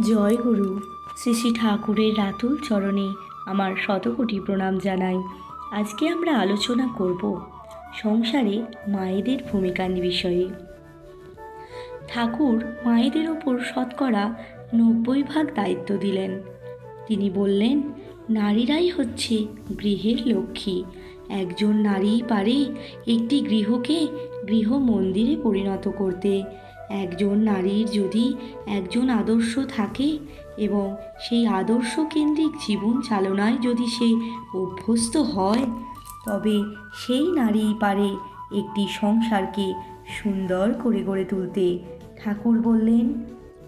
জয় গুরু। শ্রী শ্রী ঠাকুরের রাতুল চরণে আমার শতকোটি প্রণাম জানাই। আজকে আমরা আলোচনা করব সংসারে মায়েদের ভূমিকা বিষয়ে। ঠাকুর মায়েদের ওপর শতকরা নব্বই ভাগ দায়িত্ব দিলেন। তিনি বললেন, নারীরাই হচ্ছে গৃহের লক্ষ্মী। একজন নারীই পারে একটি গৃহকে গৃহ মন্দিরে পরিণত করতে। একজন নারীর যদি একজন আদর্শ থাকে এবং সেই আদর্শ কেন্দ্রিক জীবন চালনায় যদি সে অভ্যস্ত হয়, তবে সেই নারীই পারে একটি সংসারকে সুন্দর করে গড়ে তুলতে। ঠাকুর বললেন,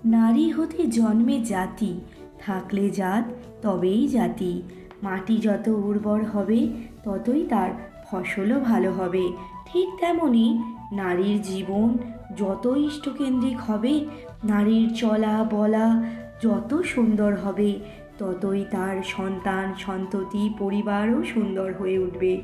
নারী হতে জন্মে জাতি, থাকলে জাত, তবেই জাতি। মাটি যত উর্বর হবে, ততই তার ফসলও ভালো হবে। ঠিক তেমনই নারীর জীবন যত ইষ্টকেন্দ্রিক হবে, নারীর চলা বলা যত সুন্দর হবে, ততই তার সন্তান, সন্ততি, পরিবারও সুন্দর হয়ে উঠবে।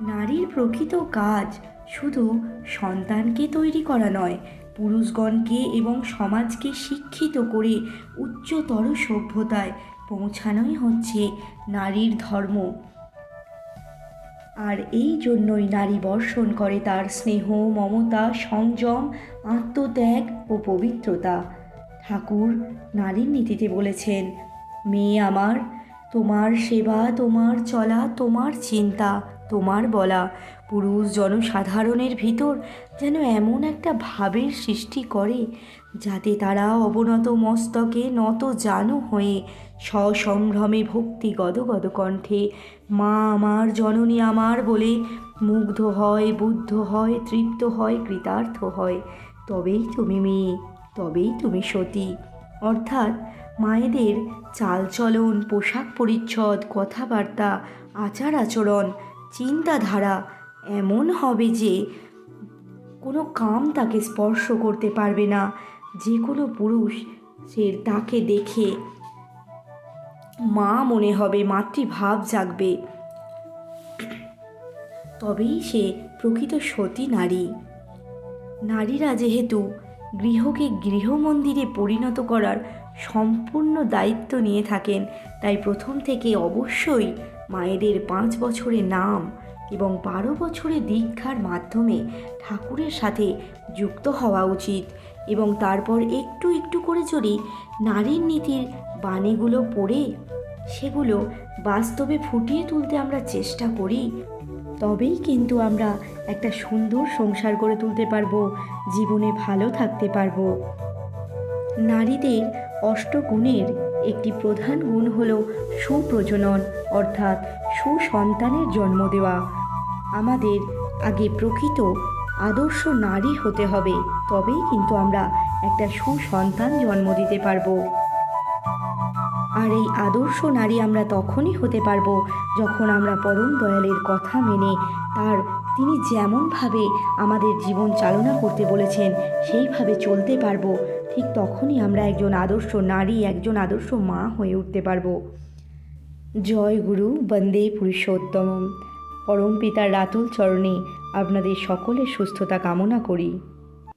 নারীর প্রকৃত কাজ শুধু সন্তানকে তৈরি করা নয়, পুরুষগণকে এবং সমাজকে শিক্ষিত করে উচ্চতর সভ্যতায় পৌঁছানোই হচ্ছে নারীর ধর্ম। আর এই জন্যই নারী বর্ষণ করে তার স্নেহ, মমতা, সংযম, আত্মত্যাগ ও পবিত্রতা। ঠাকুর নারীর নীতিতে বলেছেন, মেয়ে আমার, তোমার সেবা, তোমার চলা, তোমার চিন্তা তোমার বলা। পুরুষ জনসাধারণের ভিতর যেন এমন একটা ভাবের সৃষ্টি করে, যাতে তারা অবনত মস্তকে নত জানু হয়ে সসম্ভ্রমে ভক্তি গদগদ কণ্ঠে, মা আমার জননী আমার বলে মুগ্ধ হয়, বুদ্ধ হয়, তৃপ্ত হয়, কৃতার্থ হয়। তবেই তুমি মেয়ে, তবেই তুমি সতী। অর্থাৎ মায়েদের চালচলন, পোশাক পরিচ্ছদ, কথাবার্তা আচার আচরণ চিন্তাধারা এমন হবে যে কোনো কাম তাকে স্পর্শ করতে পারবে না। যে কোনো পুরুষ সে তাকে দেখে মা মনে হবে, মাতৃভাব জাগবে। তবেই সে প্রকৃত সতী নারী। নারীরা যেহেতু গৃহকে গৃহমন্দিরে পরিণত করার সম্পূর্ণ দায়িত্ব নিয়ে থাকেন, তাই প্রথম থেকে অবশ্যই মায়েদের পাঁচ বছরের নাম এবং বারো বছরে দীক্ষার মাধ্যমে ঠাকুরের সাথে যুক্ত হওয়া উচিত এবং তারপর একটু একটু করে যদি নারীর নীতির বাণীগুলো পড়ে, সেগুলো বাস্তবে ফুটিয়ে তুলতে আমরা চেষ্টা করি, তবেই কিন্তু আমরা একটা সুন্দর সংসার গড়ে তুলতে পারব, জীবনে ভালো থাকতে পারব। নারীদের অষ্টগুণের একটি প্রধান গুণ হল সুপ্রজনন, অর্থাৎ সুসন্তানের জন্ম দেওয়া। আমাদের আগে প্রকৃত আদর্শ নারী হতে হবে, তবেই কিন্তু আমরা একটা সুসন্তান জন্ম দিতে পারব। আর এই আদর্শ নারী আমরা তখনই হতে পারব যখন আমরা পরম দয়ালের কথা মেনে তার তিনি যেমনভাবে আমাদের জীবন চালনা করতে বলেছেন, সেইভাবে চলতে পারব। ঠিক তখনই আমরা একজন আদর্শ নারী, একজন আদর্শ মা হয়ে উঠতে পারব। জয় গুরু, বন্দে পুরুষোত্তম। পরম পিতার রাতুল চরণে আপনাদের সকলের সুস্থতা কামনা করি।